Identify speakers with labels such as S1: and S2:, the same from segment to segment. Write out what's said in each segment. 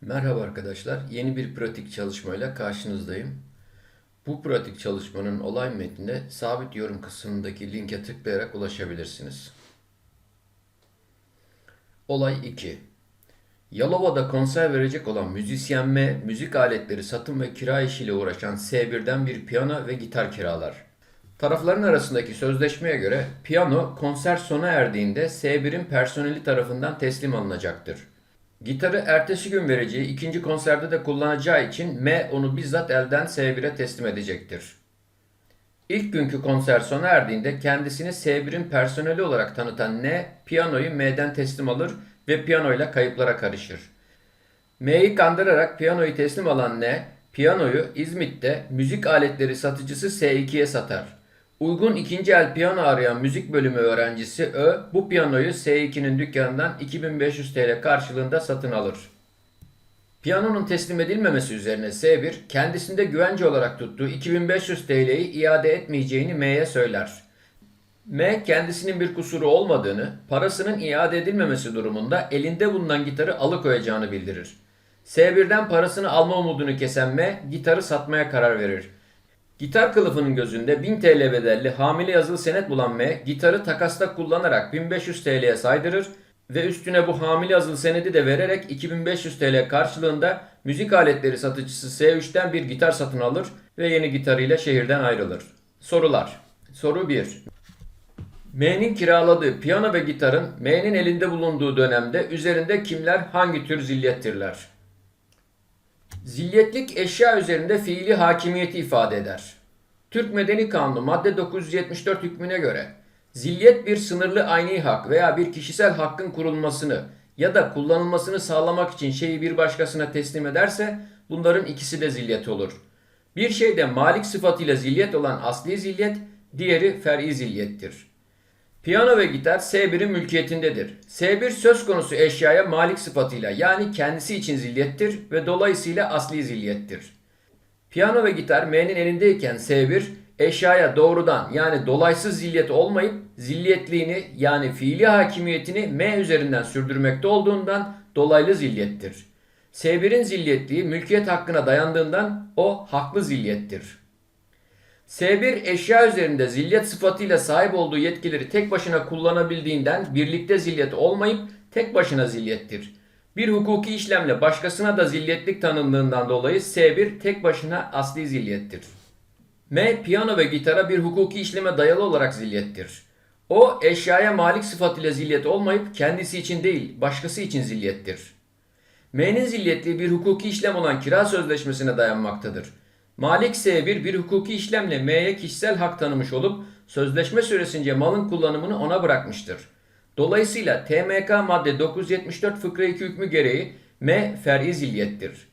S1: Merhaba arkadaşlar. Yeni bir pratik çalışmayla karşınızdayım. Bu pratik çalışmanın olay metnine sabit yorum kısmındaki linke tıklayarak ulaşabilirsiniz. Olay 2. Yalova'da konser verecek olan müzisyen M, müzik aletleri satım ve kira işiyle uğraşan S1'den bir piyano ve gitar kiralar. Tarafların arasındaki sözleşmeye göre piyano konser sona erdiğinde S1'in personeli tarafından teslim alınacaktır. Gitarı ertesi gün vereceği ikinci konserde de kullanacağı için M onu bizzat elden S1'e teslim edecektir. İlk günkü konser sona erdiğinde kendisini S1'in personeli olarak tanıtan N, piyanoyu M'den teslim alır ve piyanoyla kayıplara karışır. M'yi kandırarak piyanoyu teslim alan N, piyanoyu İzmit'te müzik aletleri satıcısı S2'ye satar. Uygun ikinci el piyano arayan müzik bölümü öğrencisi Ö, bu piyanoyu S2'nin dükkanından 2500 TL karşılığında satın alır. Piyanonun teslim edilmemesi üzerine S1, kendisinde güvence olarak tuttuğu 2500 TL'yi iade etmeyeceğini M'ye söyler. M kendisinin bir kusuru olmadığını, parasının iade edilmemesi durumunda elinde bulunan gitarı alıkoyacağını bildirir. S1'den parasını alma umudunu kesen M, gitarı satmaya karar verir. Gitar kılıfının gözünde 1000 TL bedelli hamile yazılı senet bulan M, gitarı takasta kullanarak 1500 TL'ye saydırır ve üstüne bu hamile yazılı senedi de vererek 2500 TL karşılığında müzik aletleri satıcısı S3'ten bir gitar satın alır ve yeni gitarıyla şehirden ayrılır. Sorular Soru 1 M'nin kiraladığı piyano ve gitarın M'nin elinde bulunduğu dönemde üzerinde kimler hangi tür zilyettirler? Zilyetlik eşya üzerinde fiili hakimiyeti ifade eder. Türk Medeni Kanunu madde 974 hükmüne göre zilyet bir sınırlı ayni hak veya bir kişisel hakkın kurulmasını ya da kullanılmasını sağlamak için şeyi bir başkasına teslim ederse bunların ikisi de zilyet olur. Bir şeyde malik sıfatıyla zilyet olan asli zilyet, diğeri fer'i zilyettir. Piyano ve gitar S1'in mülkiyetindedir. S1 söz konusu eşyaya malik sıfatıyla yani kendisi için zilyettir ve dolayısıyla asli zilyettir. Piyano ve gitar M'nin elindeyken S1 eşyaya doğrudan yani dolaysız zilyet olmayıp zilyetliğini yani fiili hakimiyetini M üzerinden sürdürmekte olduğundan dolaylı zilyettir. S1'in zilyetliği mülkiyet hakkına dayandığından o haklı zilyettir. S1 eşya üzerinde zilyet sıfatıyla sahip olduğu yetkileri tek başına kullanabildiğinden birlikte zilyet olmayıp tek başına zilyettir. Bir hukuki işlemle başkasına da zilyetlik tanındığından dolayı S1 tek başına asli zilyettir. M piyano ve gitara bir hukuki işleme dayalı olarak zilyettir. O eşyaya malik sıfatıyla zilyet olmayıp kendisi için değil başkası için zilyettir. M'nin zilyetliği bir hukuki işlem olan kira sözleşmesine dayanmaktadır. Malik S1 bir hukuki işlemle M'ye kişisel hak tanımış olup sözleşme süresince malın kullanımını ona bırakmıştır. Dolayısıyla TMK madde 974 fıkra 2 hükmü gereği M fer'i zilyettir.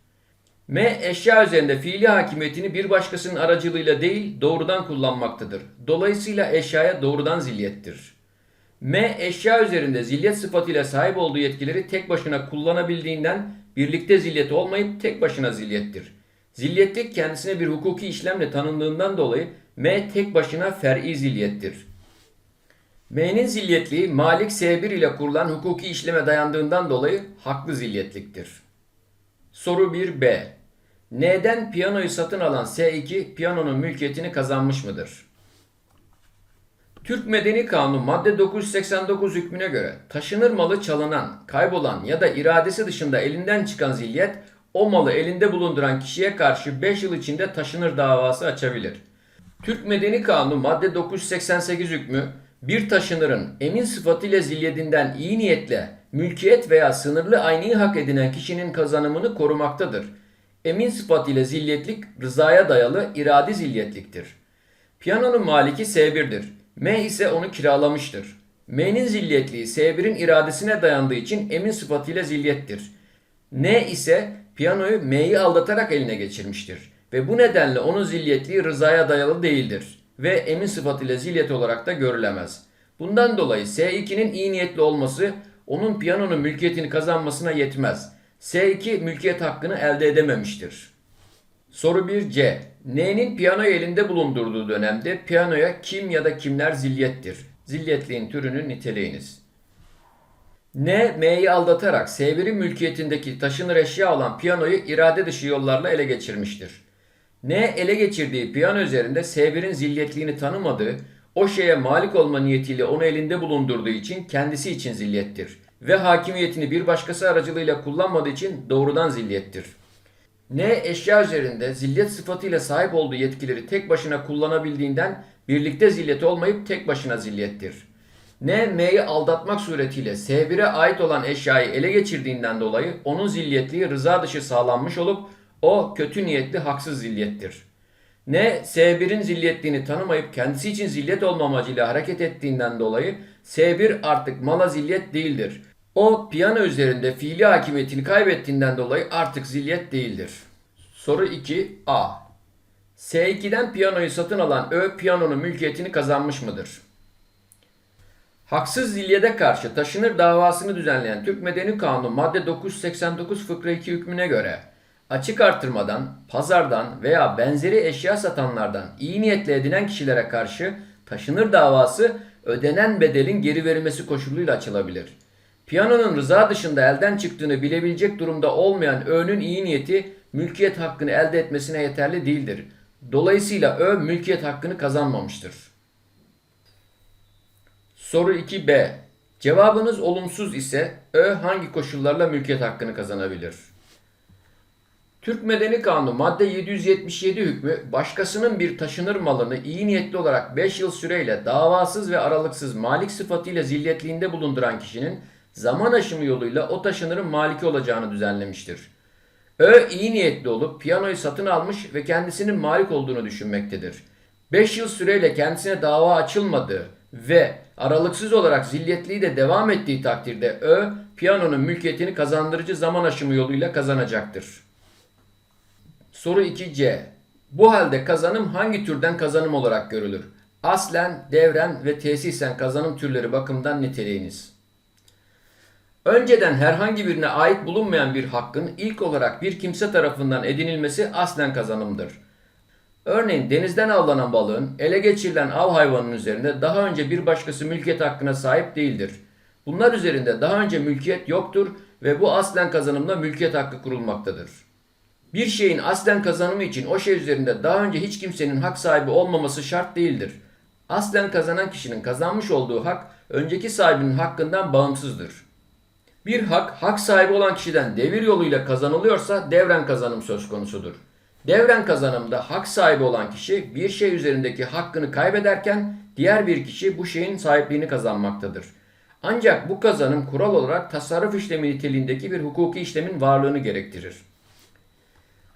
S1: M eşya üzerinde fiili hakimiyetini bir başkasının aracılığıyla değil doğrudan kullanmaktadır. Dolayısıyla eşyaya doğrudan zilyettir. M eşya üzerinde zilyet sıfatıyla sahip olduğu yetkileri tek başına kullanabildiğinden birlikte zilyet olmayıp tek başına zilyettir. Zilyetlik kendisine bir hukuki işlemle tanındığından dolayı M tek başına fer'i zilyettir. M'nin zilyetliği Malik S1 ile kurulan hukuki işleme dayandığından dolayı haklı zilyetliktir. Soru 1b. N'den piyanoyu satın alan S2 piyanonun mülkiyetini kazanmış mıdır? Türk Medeni Kanunu madde 989 hükmüne göre taşınır malı çalınan, kaybolan ya da iradesi dışında elinden çıkan zilyet o malı elinde bulunduran kişiye karşı 5 yıl içinde taşınır davası açabilir. Türk Medeni Kanunu madde 988 hükmü bir taşınırın emin sıfatıyla zilyetinden iyi niyetle mülkiyet veya sınırlı ayni hak edinen kişinin kazanımını korumaktadır. Emin sıfatıyla zilyetlik rızaya dayalı iradi zilyetliktir. Piyanonun maliki S1'dir. M ise onu kiralamıştır. M'nin zilyetliği S1'in iradesine dayandığı için emin sıfatıyla zilyettir. N ise piyanoyu M'yi aldatarak eline geçirmiştir. Ve bu nedenle onun zilyetliği rızaya dayalı değildir. Ve emin sıfatıyla zilyet olarak da görülemez. Bundan dolayı S2'nin iyi niyetli olması onun piyanonun mülkiyetini kazanmasına yetmez. S2 mülkiyet hakkını elde edememiştir. Soru 1C. N'nin piyanoyu elinde bulundurduğu dönemde piyanoya kim ya da kimler zilyettir? Zilyetliğin türünü niteleyiniz. N, M'yi aldatarak S1'in mülkiyetindeki taşınır eşya olan piyanoyu irade dışı yollarla ele geçirmiştir. N ele geçirdiği piyano üzerinde S1'in zilyetliğini tanımadığı, o şeye malik olma niyetiyle onu elinde bulundurduğu için kendisi için zilyettir. Ve hakimiyetini bir başkası aracılığıyla kullanmadığı için doğrudan zilyettir. N eşya üzerinde zillet sıfatıyla sahip olduğu yetkileri tek başına kullanabildiğinden birlikte zillet olmayıp tek başına zilyettir. N, M'yi aldatmak suretiyle S1'e ait olan eşyayı ele geçirdiğinden dolayı onun zilyetliği rıza dışı sağlanmış olup o kötü niyetli haksız zilyettir. N, S1'in zilyetliğini tanımayıp kendisi için zilyet olma amacıyla hareket ettiğinden dolayı S1 artık mala zilyet değildir. O piyano üzerinde fiili hakimiyetini kaybettiğinden dolayı artık zilyet değildir. Soru 2 A. S2'den piyanoyu satın alan Ö piyanonun mülkiyetini kazanmış mıdır? Haksız zilyede karşı taşınır davasını düzenleyen Türk Medeni Kanunu madde 989 fıkra 2 hükmüne göre açık artırmadan, pazardan veya benzeri eşya satanlardan iyi niyetle edinen kişilere karşı taşınır davası ödenen bedelin geri verilmesi koşuluyla açılabilir. Piyanonun rıza dışında elden çıktığını bilebilecek durumda olmayan Ö'nün iyi niyeti mülkiyet hakkını elde etmesine yeterli değildir. Dolayısıyla Ö mülkiyet hakkını kazanmamıştır. Soru 2b. Cevabınız olumsuz ise Ö hangi koşullarla mülkiyet hakkını kazanabilir? Türk Medeni Kanunu madde 777 hükmü başkasının bir taşınır malını iyi niyetli olarak 5 yıl süreyle davasız ve aralıksız malik sıfatıyla zilyetliğinde bulunduran kişinin zaman aşımı yoluyla o taşınırın maliki olacağını düzenlemiştir. Ö iyi niyetli olup piyanoyu satın almış ve kendisinin malik olduğunu düşünmektedir. 5 yıl süreyle kendisine dava açılmadığı ve aralıksız olarak zilyetliği de devam ettiği takdirde Ö piyanonun mülkiyetini kazandırıcı zaman aşımı yoluyla kazanacaktır. Soru 2C. Bu halde kazanım hangi türden kazanım olarak görülür? Aslen, devren ve tesisen kazanım türleri bakımından niteliğiniz. Önceden herhangi birine ait bulunmayan bir hakkın ilk olarak bir kimse tarafından edinilmesi aslen kazanımdır. Örneğin denizden avlanan balığın ele geçirilen av hayvanının üzerinde daha önce bir başkası mülkiyet hakkına sahip değildir. Bunlar üzerinde daha önce mülkiyet yoktur ve bu aslen kazanımla mülkiyet hakkı kurulmaktadır. Bir şeyin aslen kazanımı için o şey üzerinde daha önce hiç kimsenin hak sahibi olmaması şart değildir. Aslen kazanan kişinin kazanmış olduğu hak önceki sahibinin hakkından bağımsızdır. Bir hak, hak sahibi olan kişiden devir yoluyla kazanılıyorsa devren kazanım söz konusudur. Devren kazanımda hak sahibi olan kişi bir şey üzerindeki hakkını kaybederken diğer bir kişi bu şeyin sahipliğini kazanmaktadır. Ancak bu kazanım kural olarak tasarruf işlemi niteliğindeki bir hukuki işlemin varlığını gerektirir.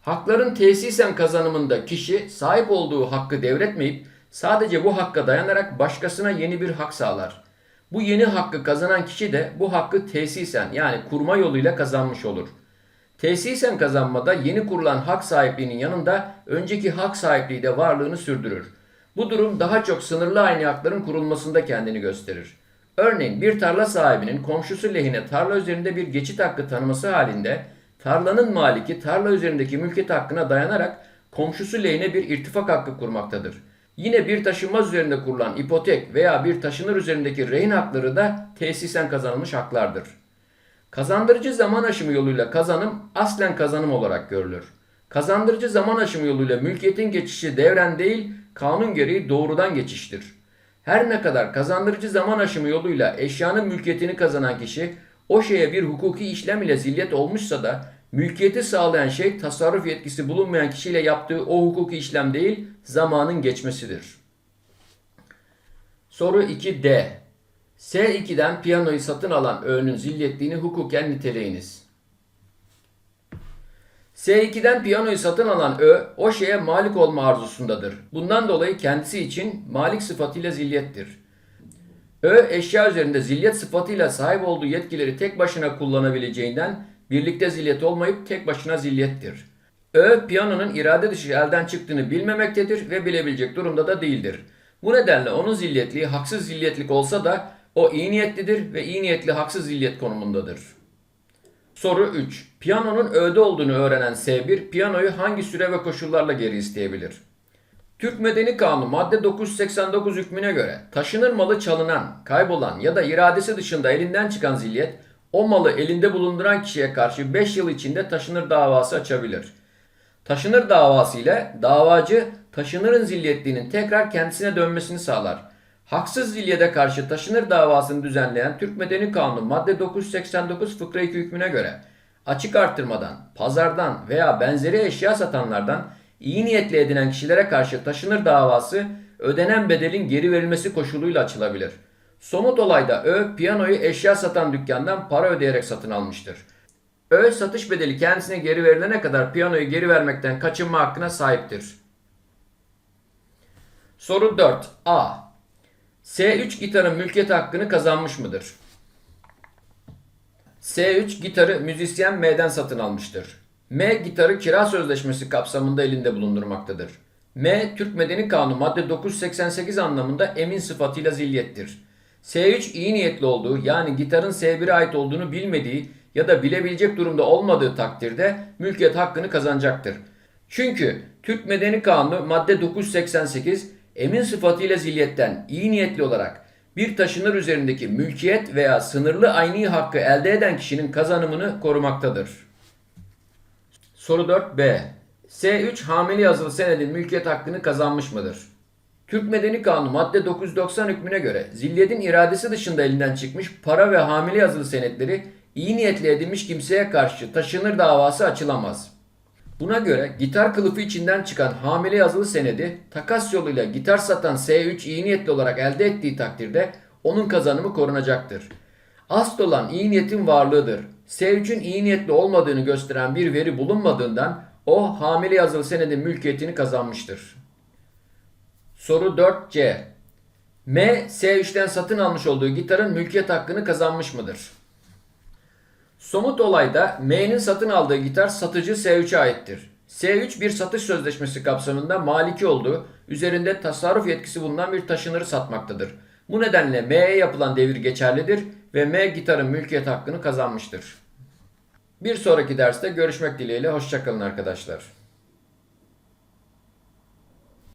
S1: Hakların tesisen kazanımında kişi sahip olduğu hakkı devretmeyip sadece bu hakka dayanarak başkasına yeni bir hak sağlar. Bu yeni hakkı kazanan kişi de bu hakkı tesisen yani kurma yoluyla kazanmış olur. Tesisen kazanmada yeni kurulan hak sahipliğinin yanında önceki hak sahipliği de varlığını sürdürür. Bu durum daha çok sınırlı aynı hakların kurulmasında kendini gösterir. Örneğin bir tarla sahibinin komşusu lehine tarla üzerinde bir geçit hakkı tanıması halinde tarlanın maliki tarla üzerindeki mülkiyet hakkına dayanarak komşusu lehine bir irtifak hakkı kurmaktadır. Yine bir taşınmaz üzerinde kurulan ipotek veya bir taşınır üzerindeki rehin hakları da tesisen kazanılmış haklardır. Kazandırıcı zaman aşımı yoluyla kazanım aslen kazanım olarak görülür. Kazandırıcı zaman aşımı yoluyla mülkiyetin geçişi devren değil, kanun gereği doğrudan geçiştir. Her ne kadar kazandırıcı zaman aşımı yoluyla eşyanın mülkiyetini kazanan kişi o şeye bir hukuki işlem ile zilyet olmuşsa da mülkiyeti sağlayan şey tasarruf yetkisi bulunmayan kişiyle yaptığı o hukuki işlem değil, zamanın geçmesidir. Soru 2D. S2'den piyanoyu satın alan Ö'nün zilyetliğini hukuken niteleyiniz. S2'den piyanoyu satın alan Ö, o şeye malik olma arzusundadır. Bundan dolayı kendisi için malik sıfatıyla zilyettir. Ö, eşya üzerinde zilyet sıfatıyla sahip olduğu yetkileri tek başına kullanabileceğinden birlikte zilyet olmayıp tek başına zilyettir. Ö, piyanonun irade dışı elden çıktığını bilmemektedir ve bilebilecek durumda da değildir. Bu nedenle onun zilyetliği haksız zilyetlik olsa da o iyi niyetlidir ve iyi niyetli haksız zilyet konumundadır. Soru 3. Piyanonun öde olduğunu öğrenen S1, piyanoyu hangi süre ve koşullarla geri isteyebilir? Türk Medeni Kanunu madde 989 hükmüne göre taşınır malı çalınan, kaybolan ya da iradesi dışında elinden çıkan zilyet o malı elinde bulunduran kişiye karşı 5 yıl içinde taşınır davası açabilir. Taşınır davası ile davacı taşınırın zilyetliğinin tekrar kendisine dönmesini sağlar. Haksız zilyede karşı taşınır davasını düzenleyen Türk Medeni Kanunu madde 989 fıkra 2 hükmüne göre açık artırmadan, pazardan veya benzeri eşya satanlardan iyi niyetli edinen kişilere karşı taşınır davası ödenen bedelin geri verilmesi koşuluyla açılabilir. Somut olayda Ö piyanoyu eşya satan dükkandan para ödeyerek satın almıştır. Ö satış bedeli kendisine geri verilene kadar piyanoyu geri vermekten kaçınma hakkına sahiptir. Soru 4. A. S3 gitarın mülkiyet hakkını kazanmış mıdır? S3 gitarı müzisyen M'den satın almıştır. M gitarı kira sözleşmesi kapsamında elinde bulundurmaktadır. M Türk Medeni Kanunu madde 988 anlamında emin sıfatıyla zilyettir. S3 iyi niyetli olduğu yani gitarın S1'e ait olduğunu bilmediği ya da bilebilecek durumda olmadığı takdirde mülkiyet hakkını kazanacaktır. Çünkü Türk Medeni Kanunu madde 988 emin sıfatıyla zilyetten iyi niyetli olarak bir taşınır üzerindeki mülkiyet veya sınırlı ayni hakkı elde eden kişinin kazanımını korumaktadır. Soru 4b. S3 hamile yazılı senedin mülkiyet hakkını kazanmış mıdır? Türk Medeni Kanunu madde 990 hükmüne göre zilyetin iradesi dışında elinden çıkmış para ve hamile yazılı senetleri iyi niyetli edilmiş kimseye karşı taşınır davası açılamaz. Buna göre gitar kılıfı içinden çıkan hamile yazılı senedi takas yoluyla gitar satan S3 iyi niyetli olarak elde ettiği takdirde onun kazanımı korunacaktır. Asıl olan iyi niyetin varlığıdır. S3'ün iyi niyetli olmadığını gösteren bir veri bulunmadığından o hamile yazılı senedin mülkiyetini kazanmıştır. Soru 4C. M, S3'ten satın almış olduğu gitarın mülkiyet hakkını kazanmış mıdır? Somut olayda M'nin satın aldığı gitar satıcı S3'e aittir. S3 bir satış sözleşmesi kapsamında maliki olduğu, üzerinde tasarruf yetkisi bulunan bir taşınırı satmaktadır. Bu nedenle M'ye yapılan devir geçerlidir ve M gitarın mülkiyet hakkını kazanmıştır. Bir sonraki derste görüşmek dileğiyle hoşçakalın arkadaşlar.